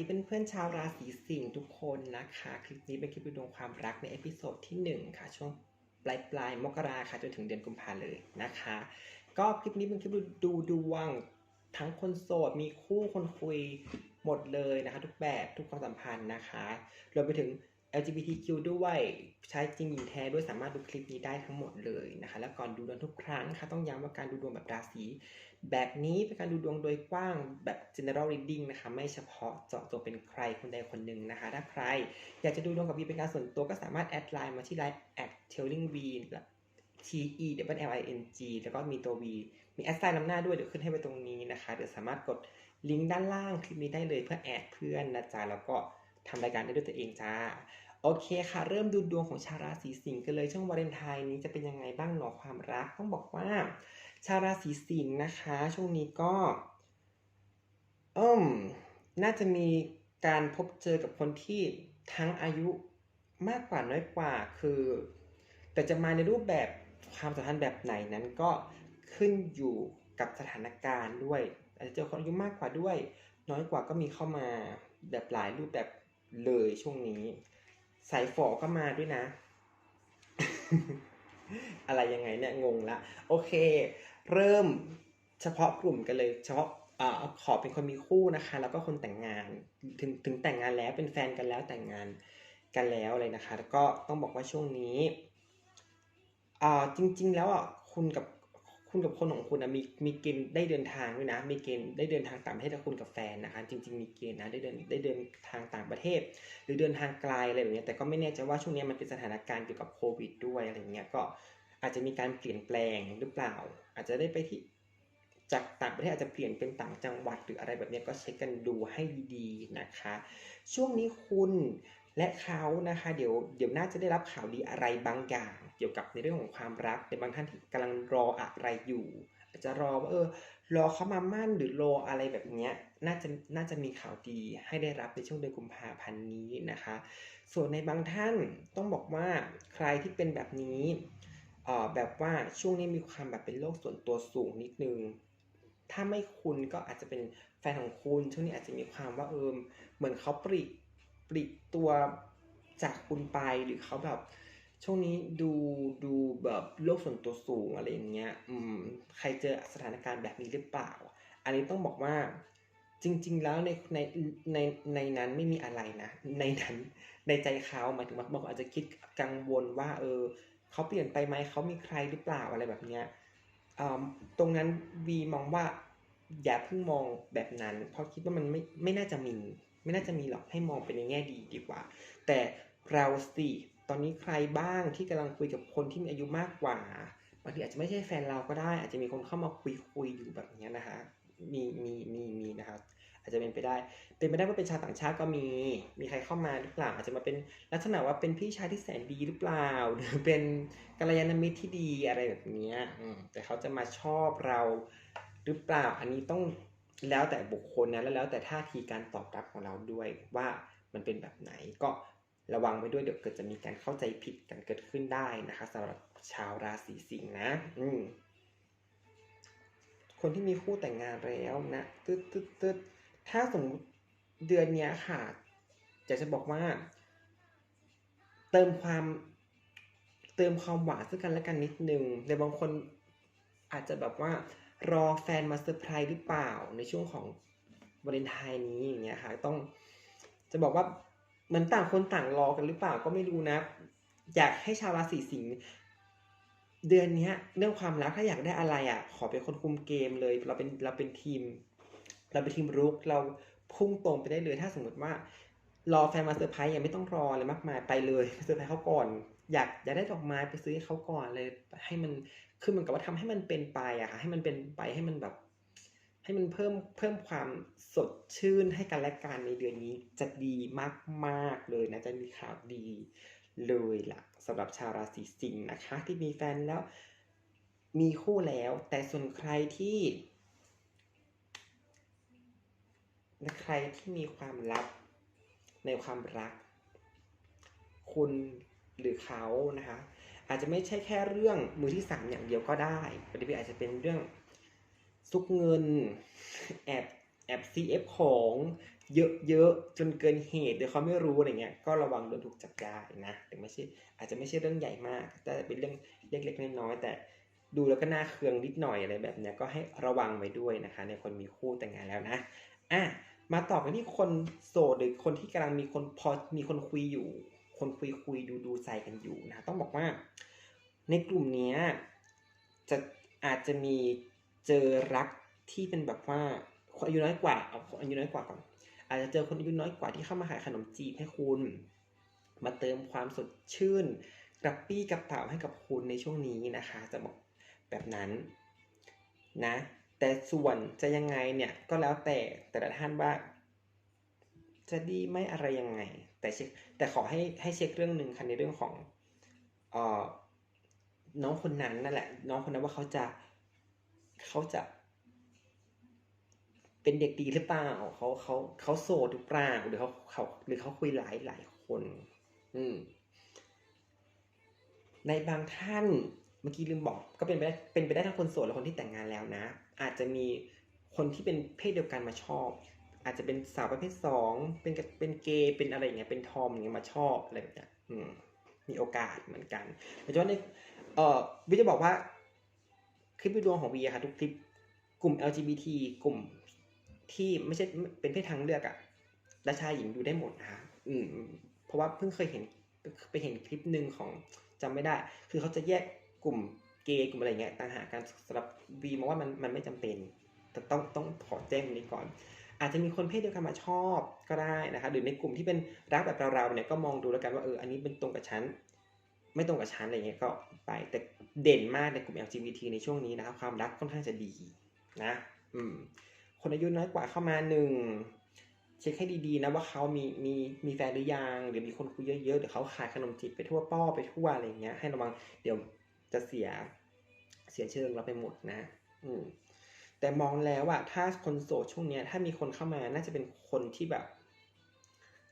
ดีเพื่อนๆชาวราศีสิงห์ทุกคนนะคะ คลิปนี้เป็นคลิปดูดวงความรักในเอพิโซดที่ 1 ค่ะ ช่วงปลายปลายมกราค่ะจนถึงเดือนกุมภาเลยนะคะ ก็คลิปนี้เป็นคลิปดูดวงทั้งคนโสดมีคู่คนคุยหมดเลยนะคะ ทุกแบบทุกความสัมพันธ์นะคะรวมไปถึง LGBTQ ด้วยใช้จริงหญิงแท้ด้วยสามารถดูคลิปนี้ได้ทั้งหมดเลยนะคะ และก่อนดูดวงทุกครั้งค่ะต้องย้ำว่าการดูดวงแบบราศีแบบนี้เป็นการดูดวงโดยกว้างแบบ general reading นะคะ ไม่เฉพาะเจาะจงเป็นใครคนใดคนหนึ่งนะคะ ถ้าใครอยากจะดูดวงกับวีเป็นการส่วนตัวก็สามารถแอดไลน์มาที่ไลน์ at telling v T E W L I N G แล้วก็มีตัว V มีแอดไซน์นำหน้าด้วยเดี๋ยวขึ้นให้ไว้ตรงนี้นะคะเดี๋ยวสามารถกดลิงก์ด้านล่างคลิปนี้ได้เลยเพื่อแอดเพื่อนนะจ๊ะแล้วก็ ทำรายการได้ด้วยตัวเองจ้า โอเคค่ะ เริ่มดูดวงของชาวราศีสิงห์กันเลยช่วงวาเลนไทน์นี้จะเป็นยังไงบ้างหนอความรัก ต้องบอกว่า ชาวราศีสิงห์นะคะ ช่วงนี้ก็อืมน่าจะมีการพบเจอกับคนที่ทั้งอายุมากกว่าน้อยกว่าคือ แต่จะมาในรูปแบบความสัมพันธ์แบบไหนนั้นก็ขึ้นอยู่กับสถานการณ์ด้วย อาจจะเจอคนอายุมากกว่าด้วย น้อยกว่าก็มีเข้ามาแบบหลายรูปแบบ เลยช่วงนี้ สายฝอก็มาด้วยนะ อะไรยังไงเนี่ยงงละ โอเค เริ่มเฉพาะกลุ่มกันเลย เฉพาะอ่าขอเป็นคนมีคู่นะคะ แล้วก็คนแต่งงาน ถึงถึงแต่งงานแล้วเป็นแฟนกันแล้วแต่งงานกันแล้วเลยนะคะ แล้วก็ต้องบอกว่าช่วงนี้อ่าจริง ๆ แล้วอะคุณกับ คุณกับคนของคุณนะมีมีเกณฑ์ได้เดินทางด้วยนะ มีเกณฑ์ได้เดินทางต่างประเทศกับคุณกับแฟนนะคะจริง ๆ มีเกณฑ์นะได้เดินได้เดินทางต่างประเทศ หรือเดินทางไกลอะไรแบบเนี้ยแต่ก็ไม่แน่ใจว่าช่วงนี้มันเป็นสถานการณ์เกี่ยวกับโควิดด้วยอะไรเงี้ยก็อาจจะมีการเปลี่ยนแปลงหรือเปล่า อาจจะได้ไปที่จากต่างประเทศอาจจะเปลี่ยนเป็นต่างจังหวัดหรืออะไรแบบเนี้ยก็เช็คกันดูให้ดีๆนะคะ ช่วงนี้คุณ และเขานะคะเดี๋ยวเดี๋ยวน่าจะได้รับข่าวดีอะไรบางอย่างเกี่ยวกับในเรื่องของความรักในบางท่านที่กำลังรออะไรอยู่อาจจะรอว่าเออรอเขามามั่นหรือรออะไรแบบเนี้ยน่าจะน่าจะมีข่าวดีให้ได้รับในช่วงเดือนกุมภาพันธ์นี้นะคะ ส่วนในบางท่านต้องบอกว่าใครที่เป็นแบบนี้เอ่อแบบว่าช่วงนี้มีความแบบเป็นโลกส่วนตัวสูงนิดนึงถ้าไม่คุณก็อาจจะเป็นแฟนของคุณช่วงนี้อาจจะมีความว่าเออเหมือนเขาปลี ปลีกตัวจากคุณไปหรือเขาแบบช่วงนี้ดูดูแบบโลกส่วนตัวสูงอะไรอย่างเงี้ย อืม ใครเจอสถานการณ์แบบนี้หรือเปล่า อันนี้ต้องบอกว่า จริง ๆ แล้วในในในในนั้นไม่มีอะไรนะ ในนั้นในใจเขาหมายถึงว่าบางคนอาจจะคิดกังวลว่า เออเขาเปลี่ยนไปไหมเขามีใครหรือเปล่าอะไรแบบเนี้ยตรงนั้นวีมองว่าอย่าเพิ่งมองแบบนั้น เพราะคิดว่ามันไม่ไม่น่าจะมี ไม่น่าจะมีหรอกให้มองเป็นในแง่ดีดีกว่า แต่เราสิตอนนี้ใครบ้างที่กำลังคุยกับคนที่มีอายุมากกว่าบางทีอาจจะไม่ใช่แฟนเราก็ได้ อาจจะมีคนเข้ามาคุยคุยอยู่แบบนี้นะคะมีมีมีมีนะครับอาจจะเป็นไปได้ เป็นไปได้ว่าเป็นชาวต่างชาติก็มี มีใครเข้ามาหรือเปล่าอาจจะมาเป็นลักษณะว่าเป็นพี่ชายที่แสนดีหรือเปล่า หรือเป็นกัลยาณมิตรที่ดีอะไรแบบนี้แต่เขาจะมาชอบเราหรือเปล่า อันนี้ต้อง แล้วแต่บุคคลนะแล้วแล้วแต่ท่าทีการตอบรับของเราด้วยว่ามันเป็นแบบไหนก็ระวังไว้ด้วยเดี๋ยวเกิดจะมีการเข้าใจผิดกันเกิดขึ้นได้นะคะสำหรับชาวราศีสิงห์นะ อืมคนที่มีคู่แต่งงานแล้วนะตึ๊ดตึ๊ดตึ๊ดถ้าสมมติเดือนนี้ค่ะอยากจะบอกว่า เติมความเติมความหวานซึ่งกันและกันนิดนึงในบางคนอาจจะแบบว่า รอแฟนมาเซอร์ไพรส์หรือเปล่าในช่วงของวาเลนไทน์นี้อย่างเงี้ยค่ะต้องจะบอกว่าเหมือนต่างคนต่างรอกันหรือเปล่าก็ไม่รู้นะ อยากให้ชาวราศีสิงห์เดือนนี้เรื่องความรักถ้าอยากได้อะไรอะ ขอเป็นคนคุมเกมเลย เราเป็นเราเป็นทีม เราเป็นทีมรุกเราพุ่งตรงไปได้เลย ถ้าสมมติว่ารอแฟนมาเซอร์ไพรส์ยังไม่ต้องรออะไรมากมายไปเลยเซอร์ไพรส์เขาก่อน อยากอยากได้ดอกไม้ไปซื้อให้เขาก่อนเลย ให้มันคือเหมือนกับว่าทำให้มันเป็นไปอะค่ะให้มันเป็นไปให้มันแบบ ให้มันเพิ่มเพิ่มความสดชื่นให้กันและกันในเดือนนี้จะดีมากๆเลยนะจะมีข่าวดีเลยล่ะสำหรับชาวราศีสิงห์นะคะ ที่มีแฟนแล้วมีคู่แล้ว แต่ส่วนใครที่ใครที่มีความลับในความรัก คุณ หรือเขานะคะ อาจจะไม่ใช่แค่เรื่องมือที่สามอย่างเดียวก็ได้บางทีอาจจะเป็นเรื่องซุกเงินแอบแอบ CF ของเยอะๆจนเกินเหตุโดยเขาไม่รู้อะไรเงี้ยก็ระวังโดนถูกจับได้นะแต่ไม่ใช่อาจจะไม่ใช่เรื่องใหญ่มาก แต่เป็นเรื่องเล็กๆน้อยๆแต่ดูแล้วก็น่าเคืองนิดหน่อยอะไรแบบเนี้ยก็ให้ระวังไว้ด้วยนะคะ ในคนมีคู่แต่งงานแล้วนะอะมาต่อกันที่คนโสดหรือคนที่กำลังมีคนพอมีคนคุยอยู่ คนคุยคุยดูดูใจกันอยู่นะต้องบอกว่า ในกลุ่มนี้จะอาจจะมีเจอรักที่เป็นแบบว่าคนอายุน้อยกว่าเอาคนอายุน้อยกว่าก่อนอาจจะเจอคนอายุน้อยกว่าที่เข้ามาขายขนมจีบให้คุณ มาเติมความสดชื่นกระปี้กระเป๋าให้กับคุณในช่วงนี้นะคะ จะบอกแบบนั้นนะ แต่ส่วนจะยังไงเนี่ยก็แล้วแต่แต่ละท่านว่า จะดีไหมอะไรยังไง แต่เช็คแต่ขอให้ให้เช็คเรื่องหนึ่งค่ะในเรื่องของเอ่อน้องคนนั้นนั่นแหละ น้องคนนั้นว่าเขาจะเขาจะ เป็นเด็กดีหรือเปล่าเขาเขาเขาโสดหรือเปล่าหรือเขาเขาหรือเขาคุยหลายหลายคน อืม ในบางท่านเมื่อกี้ลืมบอก ก็เป็นไปได้เป็นไปได้ทั้งคนโสดและคนที่แต่งงานแล้วนะ อาจจะมีคนที่เป็นเพศเดียวกันมาชอบ อาจจะเป็นสาวประเภทสองเป็นเป็นเกย์เป็นอะไรอย่างเงี้ยเป็นทอมอย่างเงี้ยมาชอบอะไรแบบเนี้ยอืมมีโอกาสเหมือนกันโดยเฉพาะในเอ่อวิจะบอกว่าคลิปวิดีโอของวีอะค่ะทุกคลิปกลุ่ม LGBT กลุ่มที่ไม่ใช่เป็นเพศทางเลือกอะและชายหญิงดูได้หมดนะคะอืม เพราะว่าเพิ่งเคยเห็นไปเห็นคลิปหนึ่งของจำไม่ได้ คือเขาจะแยกกลุ่มเกย์กลุ่มอะไรเงี้ยต่างหากกันสำหรับวีมองว่ามันมันไม่จำเป็นแต่ต้องต้องขอแจ้งตรงนี้ก่อน อาจจะมีคนเพศเดียวกันมาชอบก็ได้นะคะหรือในกลุ่มที่เป็นรักแบบเราๆเนี่ยก็มองดูแล้วกันว่าเอออันนี้เป็นตรงกับฉันไม่ตรงกับฉันอะไรเงี้ยก็ไปแต่เด่นมากในกลุ่ม LGBT ในช่วงนี้นะครับความรักค่อนข้างจะดีนะอืมคนอายุน้อยกว่าเข้ามาหนึ่งเช็คให้ดีๆนะว่าเขามีมีมีแฟนหรือยังหรือมีคนคุยเยอะๆหรือเขาขายขนมจีบไปทั่วป้อไปทั่วอะไรเงี้ยให้ระวังเดี๋ยวจะเสียเสียเชิงเราไปหมดนะ อืม แต่มองแล้วอะถ้าคนโสดช่วงเนี้ยถ้ามีคนเข้ามาน่าจะเป็นคนที่แบบ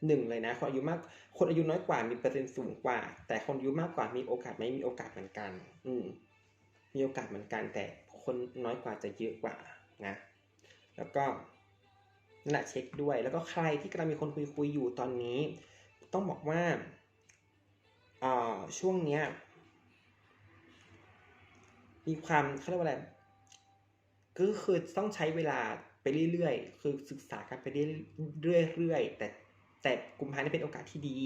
หนึ่งเลยนะคนอายุมากคนอายุน้อยกว่ามีเปอร์เซ็นต์สูงกว่า แต่คนอายุมากกว่ามีโอกาสไหมมีโอกาสเหมือนกัน อืม มีโอกาสเหมือนกัน แต่คนน้อยกว่าจะเยอะกว่านะ แล้วก็นั่นแหละเช็คด้วย แล้วก็ใครที่กำลังมีคนคุยคุยอยู่ตอนนี้ ต้องบอกว่าอ่าช่วงเนี้ยมีความเขาเรียกว่าอะไร ก็คือต้องใช้เวลาไปเรื่อยๆ คือศึกษากันไปเรื่อยๆ แต่แต่กุมภานี่เป็นโอกาสที่ดี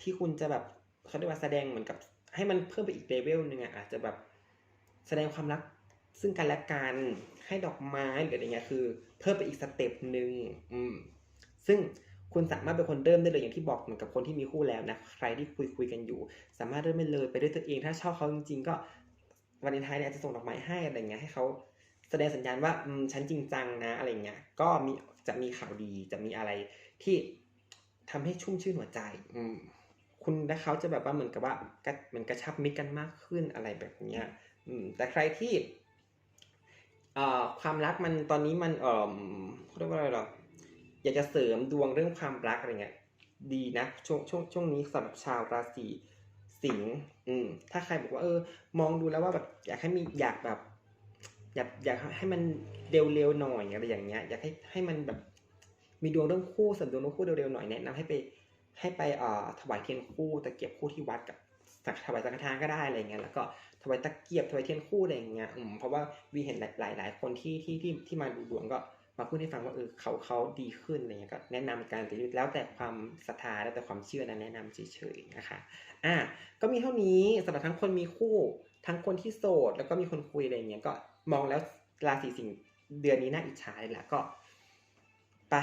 ที่คุณจะแบบเขาเรียกว่าแสดงเหมือนกับ ให้มันเพิ่มไปอีกเลเวลหนึ่งอะอาจจะแบบแสดงความรักซึ่งกันและกันให้ดอกไม้หรืออะไรเงี้ยคือ เพิ่มไปอีกสเต็ปหนึ่งอืมซึ่งคุณสามารถเป็นคนเริ่มได้เลยอย่างที่บอกเหมือนกับคนที่มีคู่แล้วนะใครที่คุยคุยกันอยู่ สามารถเริ่มไปเลยไปด้วยตัวเอง ถ้าชอบเขาจริงๆ ก็วันในท้ายเนี่ยจะส่งดอกไม้ให้อะไรเงี้ยให้เขา แสดงสัญญาณว่าอืมฉันจริงจังนะอะไรเงี้ยก็มีจะมีข่าวดีจะมีอะไรที่ทำให้ชุ่มชื่นหัวใจ อืมคุณและเขาจะแบบว่าเหมือนกับว่าเหมือนกระชับมิตรกันมากขึ้นอะไรแบบเนี้ยอืม แต่ใครที่ความรักมันตอนนี้มันเอ่อเรียกว่าอะไรหรออยากจะเสริมดวงเรื่องความรักอะไรเงี้ยดีนะช่วงช่วงช่วงนี้สำหรับชาวราศีสิงห์อืมถ้าใครบอกว่าเออ มองดูแล้วว่าแบบอยากให้มีอยากแบบ อยากอยากให้มันเร็วๆหน่อยอะไรอย่างเงี้ย อยากให้ให้มันแบบ มีดวงเรื่องคู่สริมดวงเรื่องคู่เร็วๆหน่อยแนะนำให้ไป ให้ไปเอ่อถวายเทียนคู่ตะเกียบคู่ที่วัดกับสักถวายสังฆทานก็ได้อะไรเงี้ยแล้วก็ถวายตะเกียบถวายเทียนคู่อะไรเงี้ยอืมเพราะว่าวีเห็นหลายหลายคนที่ที่ที่ที่มาดูดวงก็มาพูดให้ฟังว่าเออเขาเขาดีขึ้นอะไรเงี้ยก็แนะนำการแต่แล้วแต่ความศรัทธาแล้วแต่ความเชื่อนะแนะนำเฉยๆนะคะอะก็มีเท่านี้สำหรับทั้งคนมีคู่ ทั้งคนที่โสด แล้วก็มีคนคุยอะไรเงี้ยก็ มองแล้วราศีสิงห์เดือนนี้น่าอิจฉาเลยแหละก็ไป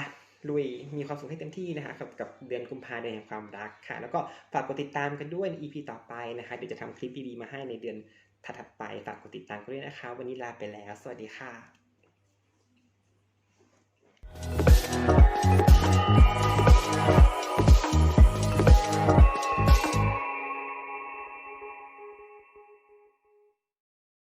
ลุยมีความสุขให้เต็มที่นะคะกับกับเดือนกุมภาเดือนแห่งความรักค่ะ แล้วก็ฝากกดติดตามกันด้วยใน EP ต่อไปนะคะเดี๋ยวจะทำคลิปดีๆมาให้ในเดือนถัดไปฝากกดติดตามกันด้วยนะคะ วันนี้ลาไปแล้ว สวัสดีค่ะ